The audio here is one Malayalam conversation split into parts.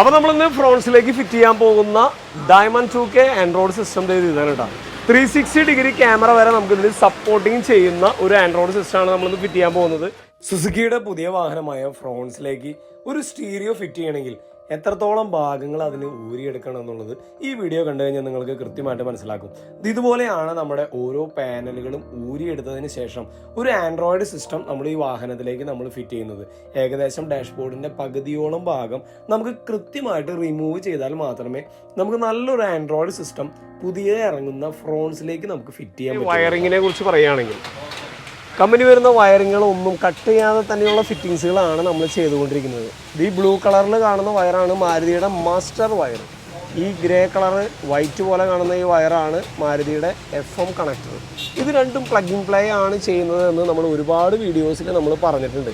അപ്പോൾ നമ്മളിന്ന് ഫ്രോൺസിലേക്ക് ഫിറ്റ് ചെയ്യാൻ പോകുന്ന diamond two K Android system ചെയ്ത് ഇതാണ് കേട്ടോ ത്രീ സിക്സ്റ്റി ഡിഗ്രി ക്യാമറ വരെ നമുക്ക് ഇതിൽ സപ്പോർട്ടിങ് ചെയ്യുന്ന ഒരു ആൻഡ്രോയിഡ് സിസ്റ്റമാണ് നമ്മളിന്ന് ഫിറ്റ് ചെയ്യാൻ പോകുന്നത്. സുസുക്കിയുടെ പുതിയ വാഹനമായ ഫ്രോൺസിലേക്ക് ഒരു സ്റ്റീരിയോ ഫിറ്റ് ചെയ്യണമെങ്കിൽ എത്രത്തോളം ഭാഗങ്ങൾ അതിന് ഊരിയെടുക്കണം എന്നുള്ളത് ഈ വീഡിയോ കണ്ടു കഴിഞ്ഞാൽ നിങ്ങൾക്ക് കൃത്യമായിട്ട് മനസ്സിലാക്കും. ഇത് ഇതുപോലെയാണ് നമ്മുടെ ഓരോ പാനലുകളും ഊരിയെടുത്തതിന് ശേഷം ഒരു ആൻഡ്രോയിഡ് സിസ്റ്റം നമ്മൾ ഈ വാഹനത്തിലേക്ക് നമ്മൾ ഫിറ്റ് ചെയ്യുന്നത്. ഏകദേശം ഡാഷ്ബോർഡിന്റെ പകുതിയോളം ഭാഗം നമുക്ക് കൃത്യമായിട്ട് റിമൂവ് ചെയ്താൽ മാത്രമേ നമുക്ക് നല്ലൊരു ആൻഡ്രോയിഡ് സിസ്റ്റം പുതിയ ഇറങ്ങുന്ന ഫ്രോൺസിലേക്ക് നമുക്ക് ഫിറ്റ് ചെയ്യാൻ വയറിങ്ങിനെ കുറിച്ച് പറയുകയാണെങ്കിൽ കമ്പനി വരുന്ന വയറിങ്ങളൊന്നും കട്ട് ചെയ്യാതെ തന്നെയുള്ള ഫിറ്റിങ്സുകളാണ് നമ്മൾ ചെയ്തുകൊണ്ടിരിക്കുന്നത്. ഈ ബ്ലൂ കളറിൽ കാണുന്ന വയറാണ് മാരുതിയുടെ മാസ്റ്റർ വയർ ഈ ഗ്രേ കളർ വൈറ്റ് പോലെ കാണുന്ന ഈ വയറാണ് മാരുതിയുടെ എഫ് എം കണക്ടർ ഇത് രണ്ടും പ്ലഗിൻ പ്ലേ ആണ് ചെയ്യുന്നത് എന്ന് നമ്മൾ ഒരുപാട് വീഡിയോസിൽ നമ്മൾ പറഞ്ഞിട്ടുണ്ട്.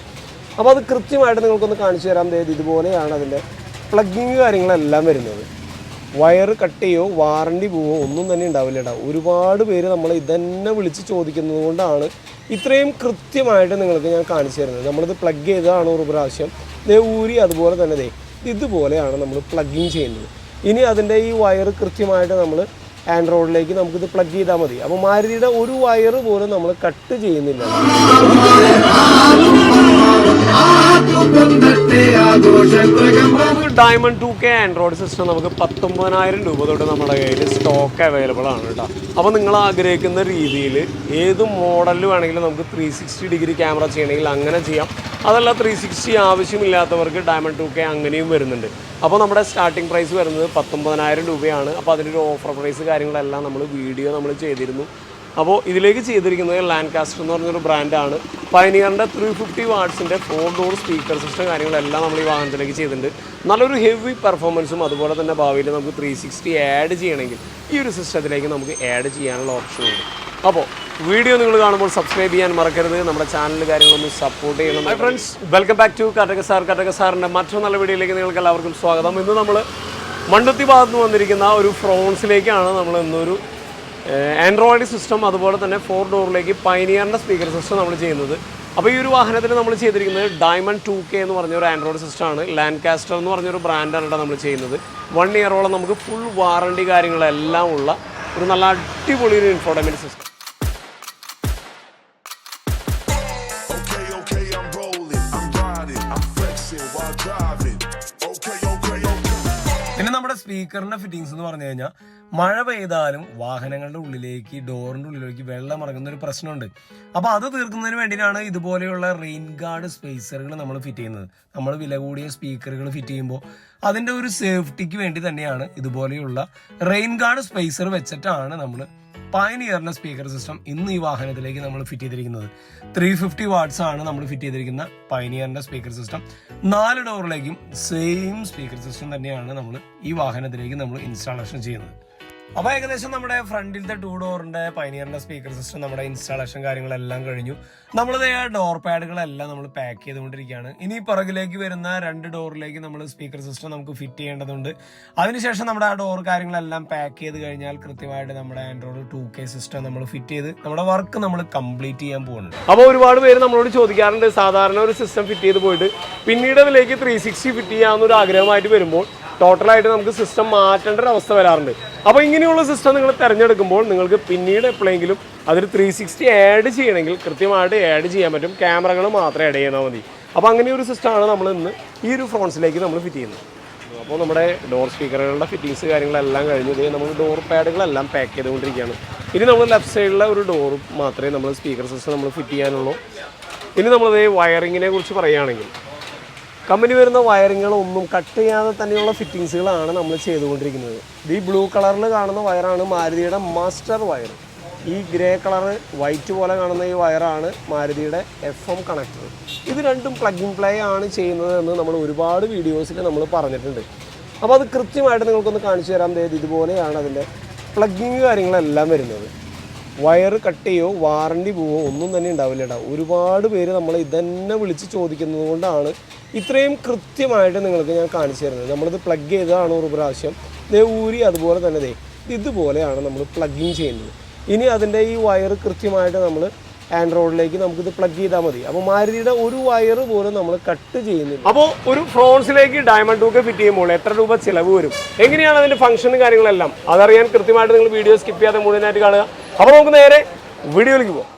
അപ്പോൾ അത് കൃത്യമായിട്ട് നിങ്ങൾക്കൊന്ന് കാണിച്ചു തരാൻ ഇതുപോലെയാണ് അതിന്റെ പ്ലഗിങ് കാര്യങ്ങളെല്ലാം വരുന്നത്. വയർ കട്ട് ചെയ്യോ വാറണ്ടി പോവോ ഒന്നും തന്നെ ഉണ്ടാവില്ല കേട്ടോ ഒരുപാട് പേര് നമ്മൾ ഇതന്നെ വിളിച്ച് ചോദിക്കുന്നത് കൊണ്ടാണ് ഇത്രയും കൃത്യമായിട്ട് നിങ്ങൾക്ക് ഞാൻ കാണിച്ചു തരുന്നത്. നമ്മളിത് പ്ലഗ് ചെയ്തതാണ് ഒരു പ്രാവശ്യം. ദേ ഊരി അതുപോലെ തന്നെ ദേ ഇതുപോലെയാണ് നമ്മൾ പ്ലഗിങ് ചെയ്യുന്നത്. ഇനി അതിന്റെ ഈ വയർ കൃത്യമായിട്ട് നമ്മൾ ആൻഡ്രോയിഡിലേക്ക് നമുക്കിത് പ്ലഗ് ചെയ്താൽ മതി. അപ്പോൾ മാരുതിയുടെ ഒരു വയർ പോലും നമ്മൾ കട്ട് ചെയ്യുന്നില്ല. Diamond two K Android system നമുക്ക് പത്തൊമ്പതിനായിരം രൂപ തൊട്ട് നമ്മുടെ കയ്യിൽ സ്റ്റോക്ക് അവൈലബിൾ ആണ് കേട്ടോ അപ്പോൾ നിങ്ങൾ ആഗ്രഹിക്കുന്ന രീതിയിൽ ഏത് മോഡലിൽ വേണമെങ്കിലും നമുക്ക് ത്രീ സിക്സ്റ്റി ഡിഗ്രി ക്യാമറ ചെയ്യണമെങ്കിൽ അങ്ങനെ ചെയ്യാം. അതല്ല ത്രീ സിക്സ്റ്റി ആവശ്യമില്ലാത്തവർക്ക് ഡയമണ്ട് ടു കെ അങ്ങനെയും വരുന്നുണ്ട്. അപ്പോൾ നമ്മുടെ സ്റ്റാർട്ടിംഗ് പ്രൈസ് വരുന്നത് പത്തൊമ്പതിനായിരം രൂപയാണ്. അപ്പോൾ അതിന്റെ ഒരു ഓഫർ പ്രൈസ് കാര്യങ്ങളെല്ലാം നമ്മൾ വീഡിയോ നമ്മൾ ചെയ്തിരുന്നു. അപ്പോൾ ഇതിലേക്ക് ചെയ്തിരിക്കുന്നത് ലാൻഡ് കാസ്റ്റർ എന്ന് പറഞ്ഞൊരു ബ്രാൻഡാണ് പയനിയറിന്റെ ത്രീ ഫിഫ്റ്റി വാട്ട്സിന്റെ ഫോർ ഡോർ സ്പീക്കർ സിസ്റ്റം കാര്യങ്ങളെല്ലാം നമ്മൾ ഈ വാഹനത്തിലേക്ക് ചെയ്തിട്ടുണ്ട്. നല്ലൊരു ഹെവി പെർഫോമൻസും അതുപോലെ തന്നെ ഭാവിയിൽ നമുക്ക് ത്രീ സിക്സ്റ്റി ആഡ് ചെയ്യണമെങ്കിൽ ഈ ഒരു സിസ്റ്റത്തിലേക്ക് നമുക്ക് ആഡ് ചെയ്യാനുള്ള ഓപ്ഷനുണ്ട് അപ്പോൾ വീഡിയോ നിങ്ങൾ കാണുമ്പോൾ സബ്സ്ക്രൈബ് ചെയ്യാൻ മറക്കരുത്. നമ്മുടെ ചാനൽ കാര്യങ്ങളൊന്നും സപ്പോർട്ട് ചെയ്യണം. My friends welcome back to Kattaka sir Kattaka സാറിന്റെ മറ്റൊരു നല്ല വീഡിയോയിലേക്ക് നിങ്ങൾക്ക് എല്ലാവർക്കും സ്വാഗതം. ഇന്ന് നമ്മൾ മണ്ണുത്തി ഭാഗത്ത് നിന്ന് വന്നിരിക്കുന്ന ഒരു ഫ്രോൺസിലേക്കാണ് നമ്മൾ ഇന്നൊരു ആൻഡ്രോയിഡ് സിസ്റ്റം അതുപോലെ തന്നെ ഫോർ ഡോറിലേക്ക് പൈനിയറിന്റെ സ്പീക്കർ സിസ്റ്റം നമ്മൾ ചെയ്യുന്നത്. അപ്പോൾ ഈ ഒരു വാഹനത്തിൽ നമ്മൾ ചെയ്തിരിക്കുന്നത് ഡയമണ്ട് ടു കെ എന്ന് പറഞ്ഞ ഒരു ആൻഡ്രോയിഡ് സിസ്റ്റമാണ് ലാൻഡ് കാസ്റ്റർ എന്ന് പറഞ്ഞൊരു ബ്രാൻഡാണ് നമ്മൾ ചെയ്യുന്നത്. വൺ ഇയറോളം നമുക്ക് ഫുൾ വാറണ്ടി കാര്യങ്ങളെല്ലാം ഉള്ള ഒരു നല്ല അടിപൊളി ഒരു ഇൻഫോർട്ടൈൻമെന്റ് സിസ്റ്റം സ്പീക്കറിന്റെ ഫിറ്റിങ്സ് എന്ന് പറഞ്ഞു കഴിഞ്ഞാൽ മഴ പെയ്താലും വാഹനങ്ങളുടെ ഉള്ളിലേക്ക് ഡോറിന്റെ ഉള്ളിലേക്ക് വെള്ളം ഇറങ്ങുന്ന ഒരു പ്രശ്നമുണ്ട്. അപ്പൊ അത് തീർക്കുന്നതിന് വേണ്ടിയിട്ടാണ് ഇതുപോലെയുള്ള റെയിൻ ഗാർഡ് സ്പേസറുകൾ നമ്മൾ ഫിറ്റ് ചെയ്യുന്നത്. നമ്മൾ വില കൂടിയ സ്പീക്കറുകൾ ഫിറ്റ് ചെയ്യുമ്പോൾ അതിന്റെ ഒരു സേഫ്റ്റിക്ക് വേണ്ടി തന്നെയാണ് ഇതുപോലെയുള്ള റെയിൻ ഗാർഡ് സ്പേസർ വെച്ചിട്ടാണ് നമ്മൾ പയനിയറിന്റെ സ്പീക്കർ സിസ്റ്റം ഇന്ന് ഈ വാഹനത്തിലേക്ക് നമ്മൾ ഫിറ്റ് ചെയ്തിരിക്കുന്നത്. ത്രീ ഫിഫ്റ്റി വാട്ട്സ് ആണ് നമ്മൾ ഫിറ്റ് ചെയ്തിരിക്കുന്ന പയനിയറിന്റെ സ്പീക്കർ സിസ്റ്റം. നാല് ഡോറിലേക്കും സെയിം സ്പീക്കർ സിസ്റ്റം തന്നെയാണ് നമ്മൾ ഈ വാഹനത്തിലേക്ക് നമ്മൾ ഇൻസ്റ്റാളേഷൻ ചെയ്യുന്നത്. അപ്പൊ ഏകദേശം നമ്മുടെ ഫ്രണ്ടിലത്തെ ടൂ ഡോറിന്റെ പൈനിയറിന്റെ സ്പീക്കർ സിസ്റ്റം നമ്മുടെ ഇൻസ്റ്റാളേഷൻ കാര്യങ്ങളെല്ലാം കഴിഞ്ഞു. നമ്മൾ ഡോർ പാഡുകളെല്ലാം നമ്മൾ പാക്ക് ചെയ്തുകൊണ്ടിരിക്കുകയാണ്. ഇനി പുറകിലേക്ക് വരുന്ന രണ്ട് ഡോറിലേക്ക് നമ്മൾ സ്പീക്കർ സിസ്റ്റം നമുക്ക് ഫിറ്റ് ചെയ്യേണ്ടതുണ്ട്. അതിനുശേഷം നമ്മുടെ ആ ഡോർ കാര്യങ്ങളെല്ലാം പാക്ക് ചെയ്ത് കഴിഞ്ഞാൽ കൃത്യമായിട്ട് നമ്മുടെ ആൻഡ്രോയിഡ് ടു കെ സിസ്റ്റം നമ്മൾ ഫിറ്റ് ചെയ്ത് നമ്മുടെ വർക്ക് നമ്മൾ കംപ്ലീറ്റ് ചെയ്യാൻ പോകുന്നുണ്ട് അപ്പോൾ ഒരുപാട് പേര് നമ്മളോട് ചോദിക്കാറുണ്ട് സാധാരണ ഒരു സിസ്റ്റം ഫിറ്റ് ചെയ്ത് പോയിട്ട് പിന്നീട് അതിലേക്ക് ത്രീ സിക്സ്റ്റി ഫിറ്റ് ചെയ്യാവുന്ന ഒരു ആഗ്രഹമായിട്ട് വരുമ്പോൾ ടോട്ടലായിട്ട് നമുക്ക് സിസ്റ്റം മാറ്റേണ്ട ഒരു അവസ്ഥ വരാറുണ്ട്. അപ്പോൾ ഇങ്ങനെയുള്ള സിസ്റ്റം നിങ്ങൾ തിരഞ്ഞെടുക്കുമ്പോൾ നിങ്ങൾക്ക് പിന്നീട് എപ്പോഴെങ്കിലും അതിൽ ത്രീ സിക്സ്റ്റി ആഡ് ചെയ്യണമെങ്കിൽ കൃത്യമായിട്ട് ആഡ് ചെയ്യാൻ പറ്റും. ക്യാമറകൾ മാത്രം ആഡ് ചെയ്താൽ മതി. അപ്പോൾ അങ്ങനെ ഒരു സിസ്റ്റമാണ് നമ്മൾ ഇന്ന് ഈ ഒരു ഫ്രോൺസിലേക്ക് നമ്മൾ ഫിറ്റ് ചെയ്യുന്നത്. അപ്പോൾ നമ്മുടെ ഡോർ സ്പീക്കറുകളുടെ ഫിറ്റിങ്സ് കാര്യങ്ങളെല്ലാം കഴിഞ്ഞു നമ്മൾ ഡോർ പാഡുകളെല്ലാം പാക്ക് ചെയ്തുകൊണ്ടിരിക്കുകയാണ്. ഇനി നമ്മൾ ലെഫ്റ്റ് സൈഡിലെ ഒരു ഡോർ മാത്രമേ നമ്മൾ സ്പീക്കർ സിസ്റ്റം നമ്മൾ ഫിറ്റ് ചെയ്യാനുള്ളൂ. ഇനി നമ്മളത് വയറിങ്ങിനെ കുറിച്ച് പറയുകയാണെങ്കിൽ കമ്പനി വരുന്ന വയറിങ്ങുകളൊന്നും കട്ട് ചെയ്യാതെ തന്നെയുള്ള ഫിറ്റിങ്സുകളാണ് നമ്മൾ ചെയ്തുകൊണ്ടിരിക്കുന്നത്. ഈ ബ്ലൂ കളറിൽ കാണുന്ന വയറാണ് മാരുതിയുടെ മാസ്റ്റർ വയർ ഈ ഗ്രേ കളർ വൈറ്റ് പോലെ കാണുന്ന ഈ വയറാണ് മാരുതിയുടെ എഫ് എം കണക്ടർ ഇത് രണ്ടും പ്ലഗിൻ പ്ലേ ആണ് ചെയ്യുന്നത് എന്ന് നമ്മൾ ഒരുപാട് വീഡിയോസിൽ നമ്മൾ പറഞ്ഞിട്ടുണ്ട്. അപ്പോൾ അത് കൃത്യമായിട്ട് നിങ്ങൾക്കൊന്ന് കാണിച്ചു തരാം തേത് ഇതുപോലെയാണ് അതിന്റെ പ്ലഗിങ് കാര്യങ്ങളെല്ലാം വരുന്നത്. വയർ കട്ട് ചെയ്യോ വാറണ്ടി പോവോ ഒന്നും തന്നെ ഉണ്ടാവില്ല കേട്ടോ ഒരുപാട് പേര് നമ്മൾ ഇതന്നെ വിളിച്ച് ചോദിക്കുന്നത് കൊണ്ടാണ് ഇത്രയും കൃത്യമായിട്ട് നിങ്ങൾക്ക് ഞാൻ കാണിച്ചു തരുന്നത്. നമ്മളിത് പ്ലഗ് ചെയ്തതാണ് ഒരു പ്രാവശ്യം. ദേ ഊരി അതുപോലെ തന്നെ ദേ ഇതുപോലെയാണ് നമ്മൾ പ്ലഗിങ് ചെയ്യുന്നത്. ഇനി അതിന്റെ ഈ വയർ കൃത്യമായിട്ട് നമ്മൾ ആൻഡ്രോയിഡിലേക്ക് നമുക്കിത് പ്ലഗ് ചെയ്താൽ മതി. അപ്പോൾ മാരുതിയുടെ ഒരു വയർ പോലും നമ്മൾ കട്ട് ചെയ്യുന്നില്ല. അപ്പോൾ ഒരു ഫ്രോൺസിലേക്ക് ഡയമണ്ട് ടൂക്ക് ഫിറ്റ് ചെയ്യുമ്പോൾ എത്ര രൂപ ചിലവ് വരും? എങ്ങനെയാണ് അതിന്റെ ഫംഗ്ഷനും കാര്യങ്ങളെല്ലാം? അതറിയാൻ കൃത്യമായിട്ട് നിങ്ങൾ വീഡിയോ സ്കിപ്പ് ചെയ്യാതെ മുഴുവനായിട്ട് കാണുക. അപ്പോൾ നമുക്ക് നേരെ വീഡിയോയിലേക്ക് പോകാം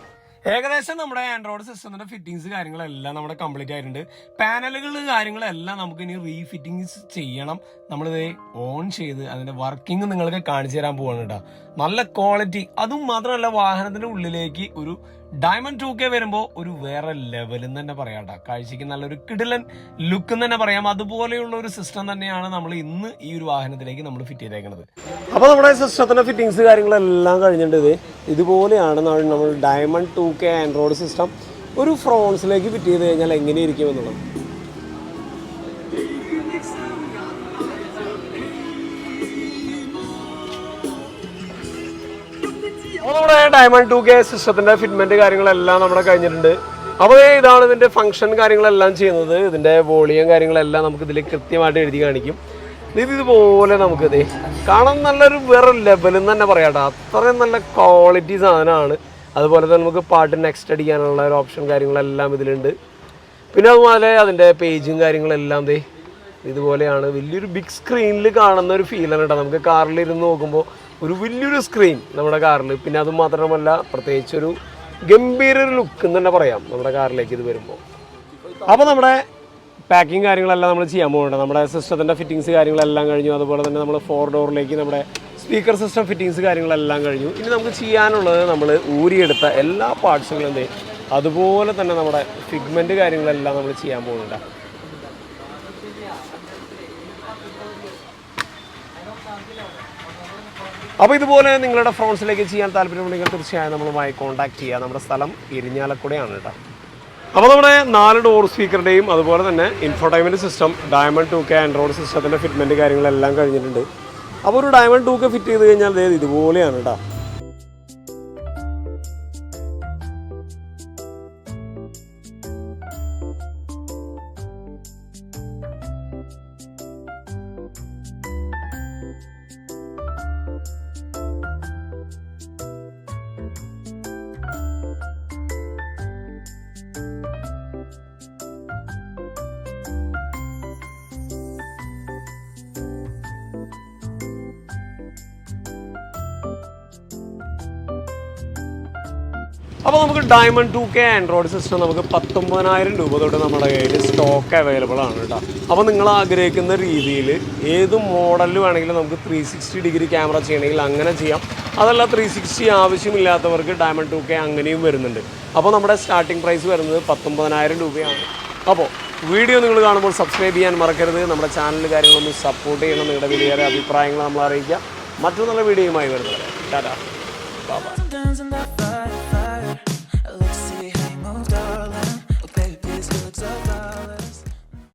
ഏകദേശം നമ്മുടെ ആൻഡ്രോയിഡ് സിസ്റ്റത്തിന്റെ ഫിറ്റിങ്സ് കാര്യങ്ങളെല്ലാം നമ്മുടെ കംപ്ലീറ്റ് ആയിട്ടുണ്ട്. പാനലുകൾ കാര്യങ്ങളെല്ലാം നമുക്ക് ഇനി റീഫിറ്റിങ്സ് ചെയ്യണം. നമ്മളിത് ഓൺ ചെയ്ത് അതിന്റെ വർക്കിംഗ് നിങ്ങൾക്ക് കാണിച്ചു തരാൻ പോവാണ് കേട്ടോ. നല്ല ക്വാളിറ്റി അതും മാത്രമല്ല വാഹനത്തിന്റെ ഉള്ളിലേക്ക് ഒരു ഡയമണ്ട് ടു കെ വരുമ്പോൾ ഒരു വേറെ ലെവലും തന്നെ പറയാം കേട്ടോ കാഴ്ചക്ക് നല്ലൊരു കിടിലൻ ലുക്ക് തന്നെ പറയാം. അതുപോലെയുള്ള ഒരു സിസ്റ്റം തന്നെയാണ് നമ്മൾ ഇന്ന് ഈ ഒരു വാഹനത്തിലേക്ക് നമ്മൾ ഫിറ്റ് ചെയ്തേക്കുന്നത് അപ്പോൾ നമ്മുടെ സിസ്റ്റത്തിന്റെ ഫിറ്റിങ്സ് കാര്യങ്ങളെല്ലാം കഴിഞ്ഞിട്ടുണ്ട് ഇത് ഇതുപോലെയാണ് നമ്മൾ diamond two K Android system ഒരു ഫ്രോൺസിലേക്ക് ഫിറ്റ് ചെയ്ത് കഴിഞ്ഞാൽ എങ്ങനെയിരിക്കും എന്നുള്ളത്? നമ്മുടെ ഡയമണ്ട് ടു കെ സിസ്റ്റത്തിന്റെ ഫിറ്റ്മെന്റ് കാര്യങ്ങളെല്ലാം നമ്മുടെ കഴിഞ്ഞിട്ടുണ്ട്. അപ്പോൾ ഇതാണ് ഇതിന്റെ ഫംഗ്ഷൻ കാര്യങ്ങളെല്ലാം ചെയ്യുന്നത്. ഇതിന്റെ വോളിയം കാര്യങ്ങളെല്ലാം നമുക്ക് ഇതിൽ കൃത്യമായിട്ട് എഴുതി കാണിക്കും. ഇത് ഇതുപോലെ നമുക്ക് ദേ കാണാൻ നല്ലൊരു വേറെ ലെവലിൽ തന്നെ പറയാട്ടോ അത്രയും നല്ല ക്വാളിറ്റി സാധനമാണ്. അതുപോലെ തന്നെ നമുക്ക് പാട്ട് നെക്സ്റ്റ് അടിക്കാനുള്ള ഒരു ഓപ്ഷൻ കാര്യങ്ങളെല്ലാം ഇതിലുണ്ട്. പിന്നെ അതുപോലെ അതിന്റെ പേജും കാര്യങ്ങളെല്ലാം ദേ ഇതുപോലെയാണ്. വലിയൊരു ബിഗ് സ്ക്രീനിൽ കാണുന്ന ഒരു ഫീലാണ് കേട്ടോ നമുക്ക് കാറിലിരുന്ന് നോക്കുമ്പോൾ ഒരു വലിയൊരു സ്ക്രീൻ നമ്മുടെ കാറിൽ പിന്നെ അത് മാത്രമല്ല പ്രത്യേകിച്ച് ഒരു ഗംഭീര ഒരു ലുക്ക് എന്ന് തന്നെ പറയാം നമ്മുടെ കാറിലേക്ക് ഇത് വരുമ്പോൾ അപ്പോൾ നമ്മുടെ പാക്കിങ് കാര്യങ്ങളെല്ലാം നമ്മൾ ചെയ്യാൻ പോകുന്നുണ്ട് നമ്മുടെ സിസ്റ്റത്തിന്റെ ഫിറ്റിങ്സ് കാര്യങ്ങളെല്ലാം കഴിഞ്ഞു. അതുപോലെ തന്നെ നമ്മൾ ഫോർ ഡോറിലേക്ക് നമ്മുടെ സ്പീക്കർ സിസ്റ്റം ഫിറ്റിങ്സ് കാര്യങ്ങളെല്ലാം കഴിഞ്ഞു. ഇനി നമുക്ക് ചെയ്യാനുള്ളത് നമ്മൾ ഊരിയെടുത്ത എല്ലാ പാർട്സുകളും എന്ത് അതുപോലെ തന്നെ നമ്മുടെ ഫിഗ്മെന്റ് കാര്യങ്ങളെല്ലാം നമ്മൾ ചെയ്യാൻ പോകുന്നുണ്ട് അപ്പോൾ ഇതുപോലെ നിങ്ങളുടെ ഫ്രോൺസിലേക്ക് ചെയ്യാൻ താല്പര്യമുണ്ടെങ്കിൽ തീർച്ചയായും നമ്മളുമായി കോൺടാക്ട് ചെയ്യുക. നമ്മുടെ സ്ഥലം ഇരിഞ്ഞാലക്കുടയാണ് കേട്ടോ. അപ്പോൾ നമ്മുടെ നാല് ഡോർ സ്പീക്കറുടെയും അതുപോലെ തന്നെ infotainment system diamond two K Android സിസ്റ്റത്തിന്റെ ഫിറ്റ്മെന്റ് കാര്യങ്ങളെല്ലാം കഴിഞ്ഞിട്ടുണ്ട്. അപ്പോൾ ഒരു ഡയമണ്ട് ടു കെ ഫിറ്റ് ചെയ്ത് കഴിഞ്ഞാൽ ഇതുപോലെയാണ് കേട്ടോ. അപ്പോൾ നമുക്ക് diamond two K Android system നമുക്ക് പത്തൊമ്പതിനായിരം രൂപ തൊട്ട് നമ്മുടെ കയ്യിൽ സ്റ്റോക്ക് അവൈലബിൾ ആണ് കേട്ടോ അപ്പോൾ നിങ്ങൾ ആഗ്രഹിക്കുന്ന രീതിയിൽ ഏത് മോഡലിൽ വേണമെങ്കിലും നമുക്ക് ത്രീ സിക്സ്റ്റി ഡിഗ്രി ക്യാമറ ചെയ്യണമെങ്കിൽ അങ്ങനെ ചെയ്യാം. അതല്ല ത്രീ സിക്സ്റ്റി ആവശ്യമില്ലാത്തവർക്ക് ഡയമണ്ട് ടു കെ അങ്ങനെയും വരുന്നുണ്ട്. അപ്പോൾ നമ്മുടെ സ്റ്റാർട്ടിംഗ് പ്രൈസ് വരുന്നത് പത്തൊമ്പതിനായിരം രൂപയാണ്. അപ്പോൾ വീഡിയോ നിങ്ങൾ കാണുമ്പോൾ സബ്സ്ക്രൈബ് ചെയ്യാൻ മറക്കരുത്. നമ്മുടെ ചാനൽ കാര്യങ്ങളൊന്ന് സപ്പോർട്ട് ചെയ്യണം നിങ്ങളുടെ വിലയേറെ അഭിപ്രായങ്ങൾ നമ്മൾ അറിയിക്കുക മറ്റു നല്ല വീഡിയോയുമായി വരുന്നത് ടാറ്റാ. ബാബാ